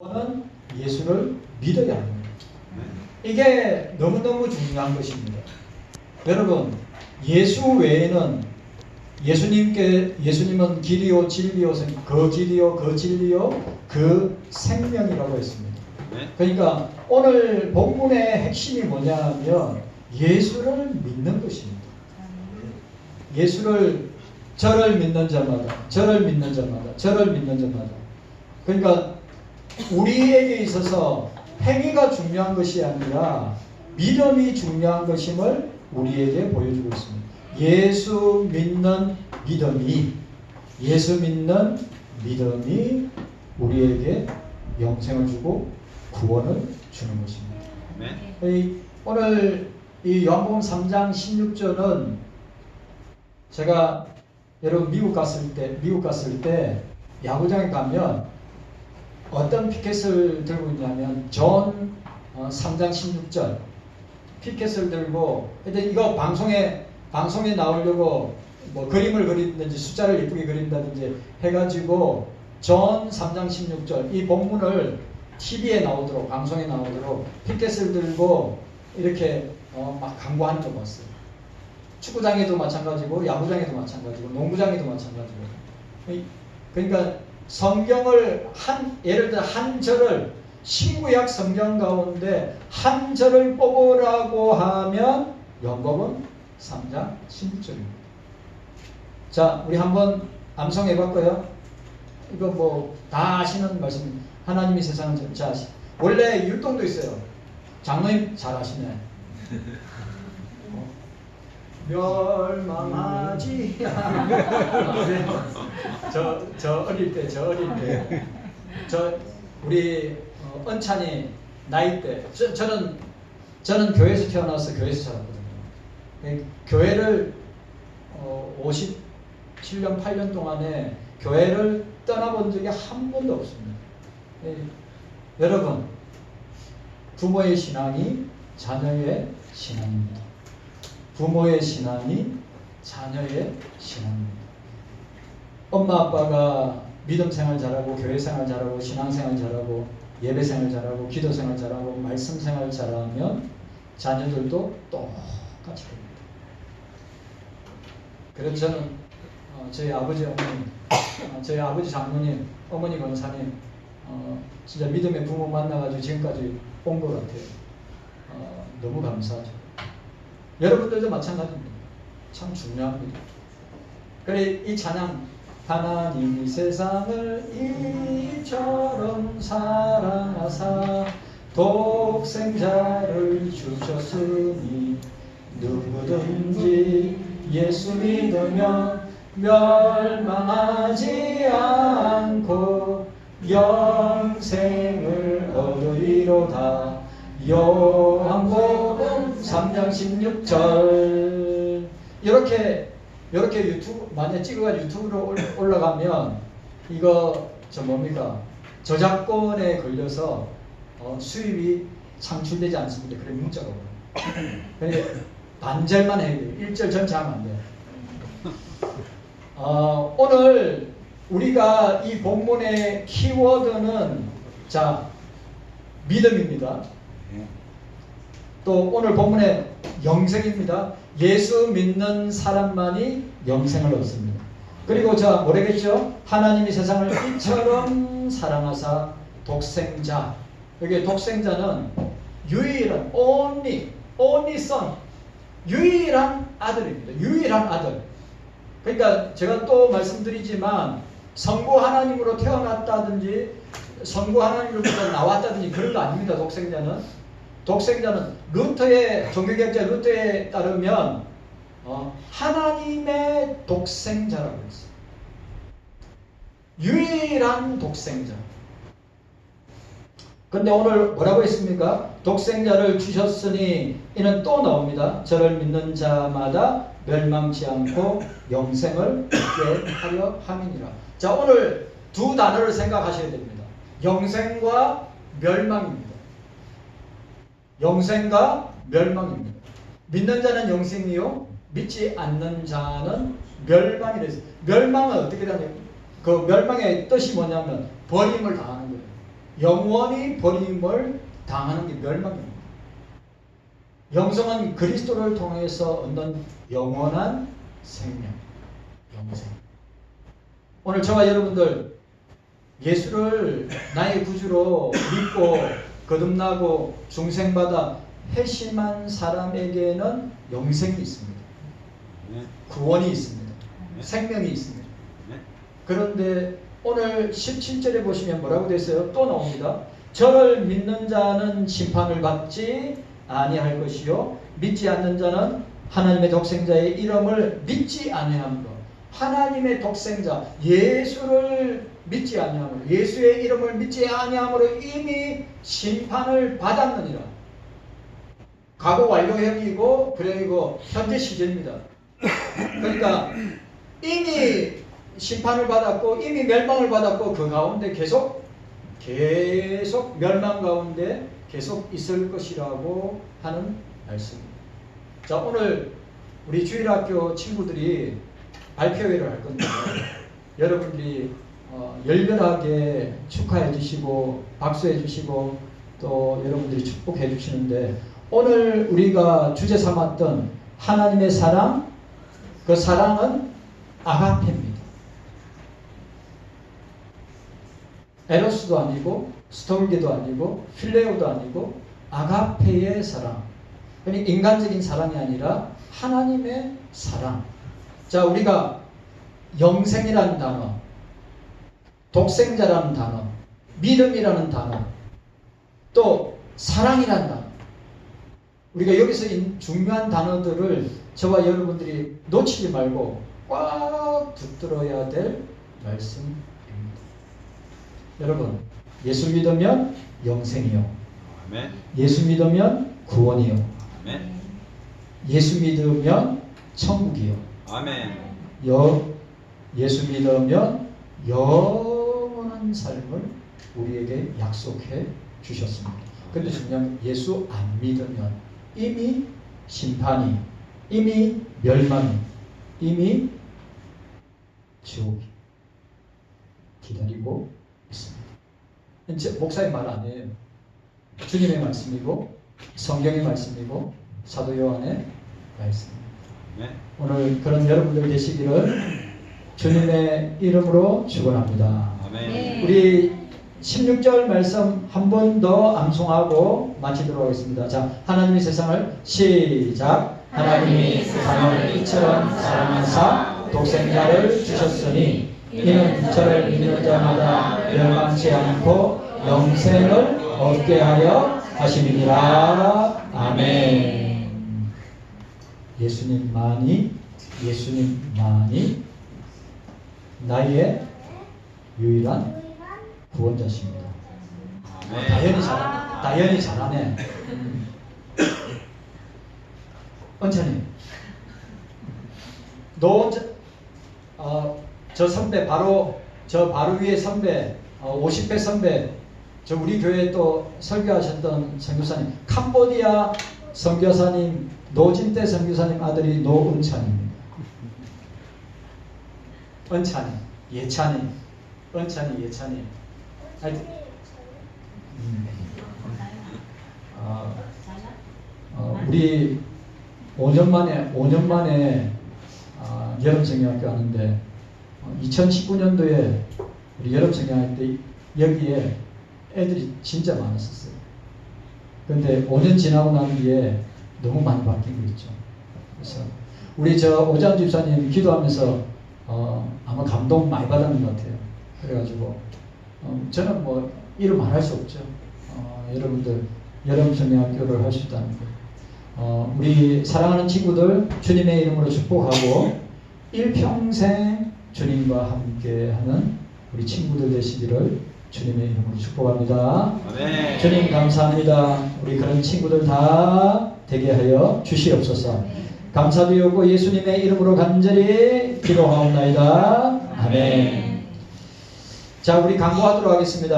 는 예수를 믿어야 합니다. 이게 너무너무 중요한 것입니다. 여러분, 예수 외에는 예수님께 예수님은 길이요 진리요 생- 그 길이요 그 진리요 그 생명이라고 했습니다. 네. 그러니까 오늘 본문의 핵심이 뭐냐면 예수를 믿는 것입니다. 예수를 저를 믿는 자마다 저를 믿는 자마다 저를 믿는 자마다 그러니까 우리에게 있어서 행위가 중요한 것이 아니라 믿음이 중요한 것임을 우리에게 보여주고 있습니다. 예수 믿는 믿음이 예수 믿는 믿음이 우리에게 영생을 주고 구원을 주는 것입니다. 네. 이, 오늘 이 요한복음 3장 16절은 제가 여러분 미국 갔을 때 미국 갔을 때 야구장에 가면 어떤 피켓을 들고 있냐면 존 어, 3장 16절 피켓을 들고 근데 이거 방송에 방송에 나오려고 뭐 그림을 그린다든지 숫자를 예쁘게 그린다든지 해가지고 존 3장 16절 이 본문을 TV에 나오도록 방송에 나오도록 피켓을 들고 이렇게 어, 막 광고하는 거 봤어요. 축구장에도 마찬가지고 야구장에도 마찬가지고 농구장에도 마찬가지고 이- 그러니까 성경을 한 예를 들어 한 절을 신구약 성경 가운데 한 절을 뽑으라고 하면 연법은 3장 16절입니다. 자, 우리 한번 암송해 봤고요. 이거 뭐 다 아시는 말씀. 하나님이 세상을 전- 자 원래 율동도 있어요. 장로님 잘 아시네. 어? 멸망하지. 저, 저 어릴 때, 저 어릴 때, 저 우리 어, 은찬이 나이 때, 저, 저는 저는 교회에서 태어나서 교회에서 자랐거든요. 예, 교회를 어, 57년, 8년 동안에 교회를 떠나본 적이 한 번도 없습니다. 예, 여러분, 부모의 신앙이 자녀의 신앙입니다. 부모의 신앙이 자녀의 신앙입니다. 엄마 아빠가 믿음 생활 잘하고 교회 생활 잘하고 신앙 생활 잘하고 예배 생활 잘하고 기도 생활 잘하고 말씀 생활 잘하면 자녀들도 똑같이 됩니다. 그래서 저는 어, 저희 아버지 어머니, 어, 저희 아버지 장로님, 어머니 권사님 어, 진짜 믿음의 부모 만나가지고 지금까지 온 것 같아요. 어, 너무 감사하죠. 여러분들도 마찬가지입니다. 참 중요합니다. 그래 이 찬양 하나님 이 세상을 이처럼 사랑하사 독생자를 주셨으니 누구든지 예수 믿으면 멸망하지 않고 영생을 얻으리로다 요한복음 3장 16절 이렇게 이렇게 유튜브 만약 찍어가 유튜브로 올- 올라가면 이거 저 뭡니까 저작권에 걸려서 어, 수입이 창출되지 않습니다. 그래 문자가 오요. 그래 반절만 해야 돼요. 1절 전체 하면 안 돼요. 어, 오늘 우리가 이 본문의 키워드는 자 믿음입니다. 또 오늘 본문의 영생입니다. 예수 믿는 사람만이 영생을 얻습니다. 그리고 자 뭐라겠죠? 하나님이 세상을 이처럼 사랑하사 독생자 여기 독생자는 유일한 only only son 유일한 아들입니다. 유일한 아들. 그러니까 제가 또 말씀드리지만 성부 하나님으로 태어났다든지 성부 하나님으로부터 나왔다든지 그런 거 아닙니다. 독생자는 독생자는 루터의 종교개혁자 루터에 따르면 어, 하나님의 독생자라고 했어요. 유일한 독생자. 근데 오늘 뭐라고 했습니까? 독생자를 주셨으니 이는 또 나옵니다. 저를 믿는 자마다 멸망치 않고 영생을 얻게 하려 함이니라. 자, 오늘 두 단어를 생각하셔야 됩니다. 영생과 멸망입니다. 영생과 멸망입니다. 믿는 자는 영생이요, 믿지 않는 자는 멸망이 되어 멸망은 어떻게 되냐? 그 멸망의 뜻이 뭐냐면 버림을 당하는 거예요. 영원히 버림을 당하는 게 멸망입니다. 영성은 그리스도를 통해서 얻는 영원한 생명, 영생. 오늘 저와 여러분들 예수를 나의 구주로 믿고 거듭나고 중생받아 회심한 사람에게는 영생이 있습니다. 네. 구원이 있습니다. 생명이 있습니다. 네. 그런데 오늘 17절에 보시면 뭐라고 되어 있어요? 또 나옵니다. 저를 믿는 자는 심판을 받지 아니할 것이요 믿지 않는 자는 하나님의 독생자의 이름을 믿지 아니함으로 하나님의 독생자 예수를 믿지 아니함으로 예수의 이름을 믿지 아니함으로 이미 심판을 받았느니라. 과거 완료형이고 그리고 현재 시제입니다. 그러니까 이미 심판을 받았고 이미 멸망을 받았고 그 가운데 계속 계속 멸망 가운데 계속 있을 것이라고 하는 말씀입니다. 자 오늘 우리 주일학교 친구들이 발표회를 할 건데 여러분들이 어, 열렬하게 축하해 주시고 박수해 주시고 또 여러분들이 축복해 주시는데 오늘 우리가 주제 삼았던 하나님의 사랑 그 사랑은 아가페입니다. 에로스도 아니고 스톨게도 아니고 필레오도 아니고 아가페의 사랑. 그러니까 인간적인 사랑이 아니라 하나님의 사랑. 자, 우리가 영생이라는 단어, 독생자라는 단어, 믿음이라는 단어, 또 사랑이라는 단어. 우리가 여기서 이 중요한 단어들을 저와 여러분들이 놓치지 말고 꽉 붙들어야 될 말씀입니다. 여러분, 예수 믿으면 영생이요. 아멘. 예수 믿으면 구원이요. 아멘. 예수 믿으면 천국이요. 아멘. 여, 예수 믿으면 영원한 삶을 우리에게 약속해 주셨습니다. 근데 중요한 건 예수 안 믿으면 이미 심판이, 이미 멸망이, 이미 지옥이 기다리고 있습니다. 이제 목사의 말 아니에요. 주님의 말씀이고 성경의 말씀이고 사도 요한의 말씀입니다. 아멘. 오늘 그런 여러분들 되시기를 주님의 이름으로 축원합니다. 아멘. 우리 16절 말씀 한 번 더 암송하고 마치도록 하겠습니다. 자, 하나님이 세상을 시작. 하나님이 세상을 이처럼 사랑하사 독생자를 주셨으니 이는 저를 믿는 자마다 멸망치 않고 영생을 얻게 하려 하심이니라. 아멘. 예수님만이 예수님만이 나의 유일한 구원자십니다. 어, 아멘. 다현이 잘 다현이 잘하네. 원찬이 너 어, 저 선배 바로 저 바로 위에 선배 어, 50배 선배 저 우리 교회 또 설교하셨던 선교사님 캄보디아 선교사님 노진대 선교사님 아들이 노은찬입니다. 은찬이 예찬이 은찬이 예찬이 하여튼 음. 어, 어, 우리 5년 만에 5년 만에 아, 여름 성경학교 하는데 2019년도에 우리 여름 성경할 때 여기에 애들이 진짜 많았었어요. 근데 5년 지나고 난 뒤에 너무 많이 거 있죠. 그래서 우리 저 오장 집사님 기도하면서 어, 아마 감동 많이 받았는 것 같아요. 그래가지고 어, 저는 뭐 이름 안할수 없죠. 어, 여러분들 여름 성경학교를 할 수 있다는 거. 어, 우리 사랑하는 친구들 주님의 이름으로 축복하고 일평생 주님과 함께하는 우리 친구들 되시기를 주님의 이름으로 축복합니다. 아멘. 주님 감사합니다. 우리 그런 친구들 다 되게 하여 주시옵소서. 감사드리고 예수님의 이름으로 간절히 기도하옵나이다. 아멘. 자, 우리 강구하도록 하겠습니다.